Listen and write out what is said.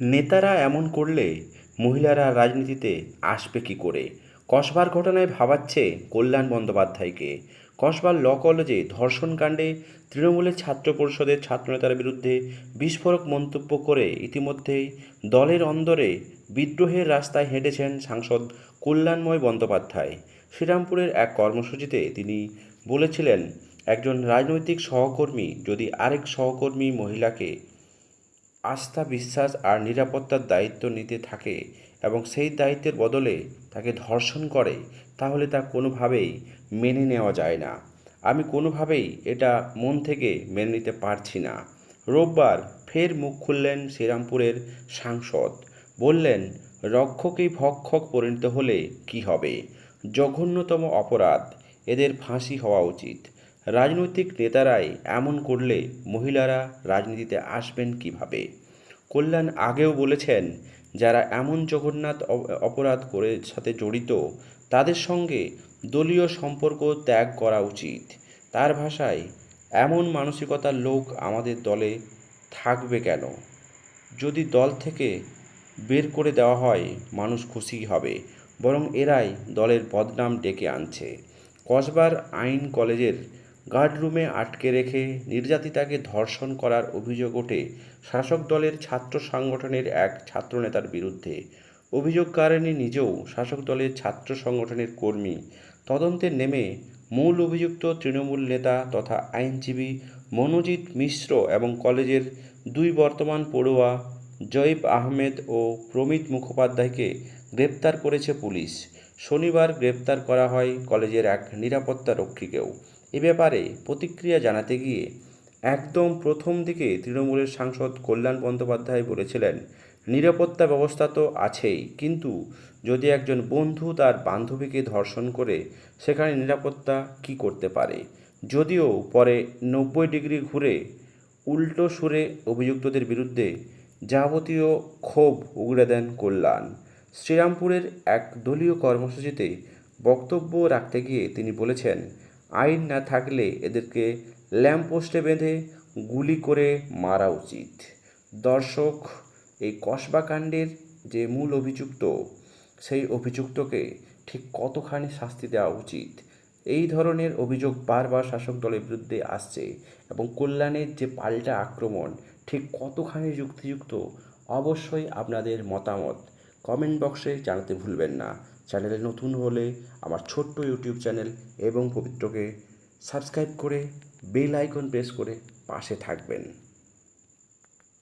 নেতারা এমন করলে মহিলারা রাজনীতিতে আসবে কি করে? কসবার ঘটনায় ভাবাচ্ছে কল্যাণ বন্দ্যোপাধ্যায়কে। কসবার ল কলেজে ধর্ষণকাণ্ডে তৃণমূলের ছাত্র পরিষদের ছাত্রনেতার বিরুদ্ধে বিস্ফোরক মন্তব্য করে ইতিমধ্যেই দলের অন্দরে বিদ্রোহের রাস্তায় হেঁটেছেন সাংসদ কল্যাণময় বন্দ্যোপাধ্যায়। শ্রীরামপুরের এক কর্মসূচিতে তিনি বলেছিলেন, একজন রাজনৈতিক সহকর্মী যদি আরেক সহকর্মী মহিলাকে আস্থা, বিশ্বাস আর নিরাপত্তার দায়িত্ব নিতে থাকে এবং সেই দায়িত্বের বদলে তাকে ধর্ষণ করে, তাহলে তা কোনোভাবেই মেনে নেওয়া যায় না। আমি কোনোভাবেই এটা মন থেকে মেনে নিতে পারছি না। রোববার ফের মুখ খুললেন শ্রীরামপুরের সাংসদ। বললেন, রক্ষকেই ভক্ষক পরিণত হলে কি হবে? জঘন্যতম অপরাধ। এদের ফাঁসি হওয়া উচিত। রাজনৈতিক নেতারাই এমন করলে মহিলারা রাজনীতিতে আসবেন কীভাবে? কল্যাণ আগেও বলেছেন, যারা এমন জগন্নাথ অপরাধ করে সাথে জড়িত, তাদের সঙ্গে দলীয় সম্পর্ক ত্যাগ করা উচিত। তার ভাষায়, এমন মানসিকতার লোক আমাদের দলে থাকবে কেন? যদি দল থেকে বের করে দেওয়া হয়, মানুষ খুশি হবে। বরং এরাই দলের বদনাম ডেকে আনছে। কসবার আইন কলেজের গার্ডরুমে আটকে রেখে নির্যাতিতাকে ধর্ষণ করার অভিযোগ ওঠে শাসক দলের ছাত্র সংগঠনের এক ছাত্রনেতার বিরুদ্ধে। অভিযোগকারিণী নিজেও শাসক দলের ছাত্র সংগঠনের কর্মী। তদন্তে নেমে মূল অভিযুক্ত তৃণমূল নেতা তথা আইনজীবী মনোজিৎ মিশ্র এবং কলেজের দুই বর্তমান পড়ুয়া জয়ীব আহমেদ ও প্রমিত মুখোপাধ্যায়কে গ্রেপ্তার করেছে পুলিশ। শনিবার গ্রেপ্তার করা হয় কলেজের এক নিরাপত্তা রক্ষীকেও। এ ব্যাপারে প্রতিক্রিয়া জানাতে গিয়ে একদম প্রথম দিকে তৃণমূলের সাংসদ কল্যাণ বন্দ্যোপাধ্যায় বলেছিলেন, নিরাপত্তা ব্যবস্থা তো আছেই, কিন্তু যদি একজন বন্ধু তার বান্ধবীকে ধর্ষণ করে, সেখানে নিরাপত্তা কি করতে পারে? যদিও পরে নব্বই ডিগ্রি ঘুরে উল্টো সুরে অভিযুক্তদের বিরুদ্ধে যাবতীয় ক্ষোভ উগড়ে দেন কল্যাণ। শ্রীরামপুরের এক দলীয় কর্মসূচিতে বক্তব্য রাখতে গিয়ে তিনি বলেছেন আইন না থাকলে এদেরকে ল্যাম্পপোস্টে বেঁধে গুলি করে মারা উচিত। দর্শক, এই কসবা কাণ্ডের যে মূল অভিযুক্ত, সেই অভিযুক্তকে ঠিক কতখানি শাস্তি দেওয়া উচিত? এই ধরনের অভিযোগ বারবার শাসক দলের বিরুদ্ধে আসছে এবং কল্যাণের যে পাল্টা আক্রমণ, ঠিক কতখানি যুক্তিযুক্ত, অবশ্যই আপনাদের মতামত কমেন্ট বক্সে জানাতে ভুলবেন না। চ্যানেলে নতুন হলে আমার ছোট্ট ইউটিউব চ্যানেল এবং পবিত্রকে সাবস্ক্রাইব করে বেল আইকন প্রেস করে পাশে থাকবেন।